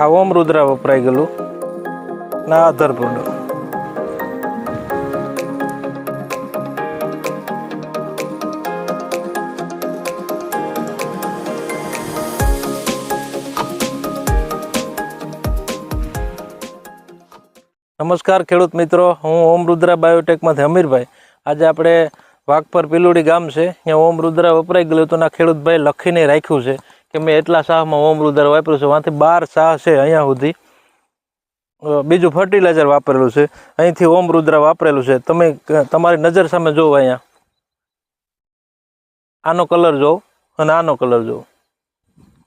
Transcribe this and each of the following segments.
આ ઓમ રુદ્રા વપરાઈ ગયેલું. ના, આધાર પ્રોડક્ટ નમસ્કાર ખેડૂત મિત્રો, હું ઓમ રુદ્રા બાયોટેકમાંથી અમીરભાઈ. આજે આપણે વાઘપર પીલુડી ગામ છે, ત્યાં ઓમ રુદ્રા વપરાઈ ગયેલું હતું ના ખેડૂતભાઈ લખીને રાખ્યું છે. કે મેં એટલા શાહમાં ઓમ રુદ્રા વાપર્યું છે વાંથી બાર શાહ છે અહીંયા સુધી. બીજું ફર્ટિલાઇઝર વાપરેલું છે અહીંથી ઓમ રુદ્રા વાપરેલું છે. તમે તમારી નજર સામે જોવો અહીંયા. આનો કલર જોવો અને આનો કલર જોવો.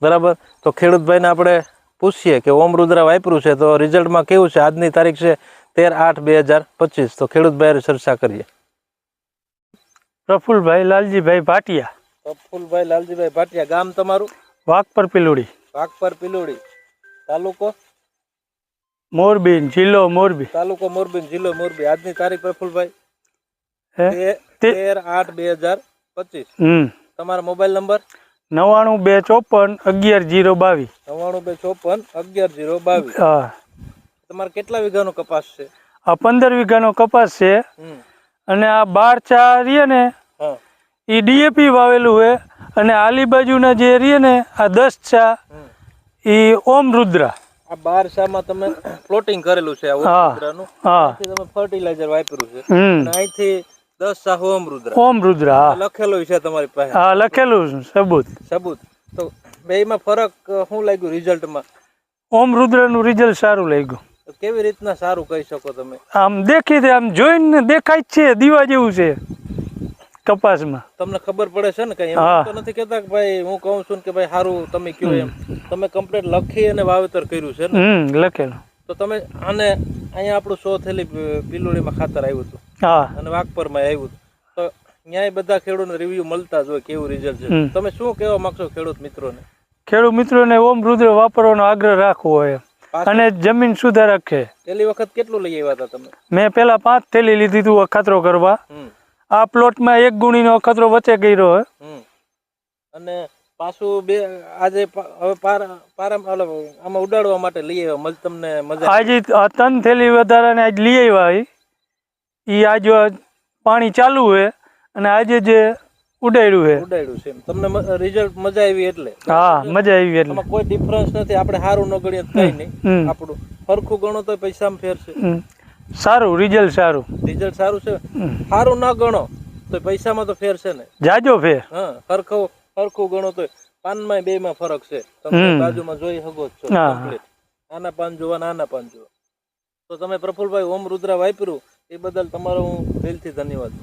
બરાબર? તો ખેડૂતભાઈને આપણે પૂછીએ કે ઓમ રુદ્રા વાપર્યું છે તો રિઝલ્ટમાં કેવું છે? આજની તારીખ છે તેર આઠ બે હજાર પચીસ. તો ખેડૂતભાઈ ચર્ચા કરીએ. પ્રફુલભાઈ લાલજીભાઈ ભાટિયા. પ્રફુલભાઈ લાલજીભાઈ ભાટિયા ગામ તમારું? વાઘપર પિલુડી. વાઘપર પિલોડી. તાલુકો? મોરબી જિલ્લો મોરબી. તાલુકો મોરબી જિલ્લો મોરબી. આજની તારીખ પ્રફુલભાઈ? તેર આઠ બે હજાર પચીસ. તમારો મોબાઈલ નંબર? નવાણું બે ચોપન અગિયાર જીરો બાવીસ. નવ્વાણું બે ચોપન અગિયાર જીરો બાવીસ. હા. તમારે કેટલા વીઘાનો કપાસ છે? આ પંદર વીઘાનો કપાસ છે અને આ બાર ચાર ને હા. એ ડીએપી વાવેલું છે અને આલી બાજુના જે રીએ ને આ દસ ચા એ ઓમ રુદ્રા. આ બાર શામાં તમે પ્લોટિંગ કરેલું છે આ હા. હા. તમે ફર્ટિલાઇઝર વાપર્યું છે. અને અહીંથી દસ શાહ ઓમરુદ્રા ઓમ રુદ્રા હા. લખેલું છે તમારી પાસે. હા લખેલું છે સબૂત. સબૂત. તો બેયમાં ફરક શું લાગ્યું રિઝલ્ટમાં ઓમ રુદ્રનું રિઝલ્ટ સારું લાગ્યું. કેવી રીતના સારું કહી શકો તમે? આમ દેખી આમ જોઈને દેખાય જ છે દીવા જેવું છે. કપાસમાં. તમને ખબર પડે છે ને કઈ એમ? તો નથી કેતા કે ભાઈ હું કહું છું કે ભાઈ સારું તમે કયો એમ. તમે કમ્પ્લેટ લખી અને વાવેતર કર્યું છે ને? હમ લખેલું. તો તમે આને અહીંયા આપણું સો થેલી પિલોડીમાં ખાતર આવ્યું હતું. હા. અને વાઘપરમાં આવ્યું હતું. તો ન્યાય બધા ખેડૂતને રિવ્યુ મળતા જ હોય કેવું રિઝલ્ટ છે. તમે શું કહેવા માંગશો ખેડૂત મિત્રોને? ખેડૂત મિત્રોને ઓમ રુદ્ર વાપરવાનો આગ્રહ રાખવો હોય. અને જમીન સુધારક છે પેલી વખત કેટલું લઈ આવ્યા હતા તમે? મેં પેલા પાંચ થેલી લીધી હતું ખાતરો કરવા. આ પ્લોટમાં એક ગુણીનો અખતરો વચ્ચે કર્યો હે. અને પાછું બે આજે હવે આમાં ઉડાડવા માટે લઈ આવ્યા. તમને મજા આજે તન થેલી વધારાને આજ લઈ આવ્યા એ આજ પાણી ચાલુ હે અને આજે જે ઉડાડ્યું છે ઉડાડ્યું છે. તમને રિઝલ્ટ મજા આવી એટલે. હા મજા આવી એટલે. કોઈ ડિફરન્સ નથી. આપણે સારું ન ગણીએ કઈ નહીં. આપણું સરખું ગણો તો પૈસામાં ફેર છે. સારું રિઝલ્ટ સારું. રિઝલ્ટ સારું છે? સારું ના ગણો તો પૈસામાં તો ફેર છે ને. જાજો ફેર. હા સરખું સરખું ગણો તો પાનમાં બે માં ફરક છે. તમે. બાજુમાં જોઈ શકો છો. આના પાન જોવા નાના આના પાન જોવા તો તમે પ્રફુલભાઈ ઓમ રુદ્રા વાપર્યું એ બદલ તમારો હું દિલથી ધન્યવાદ.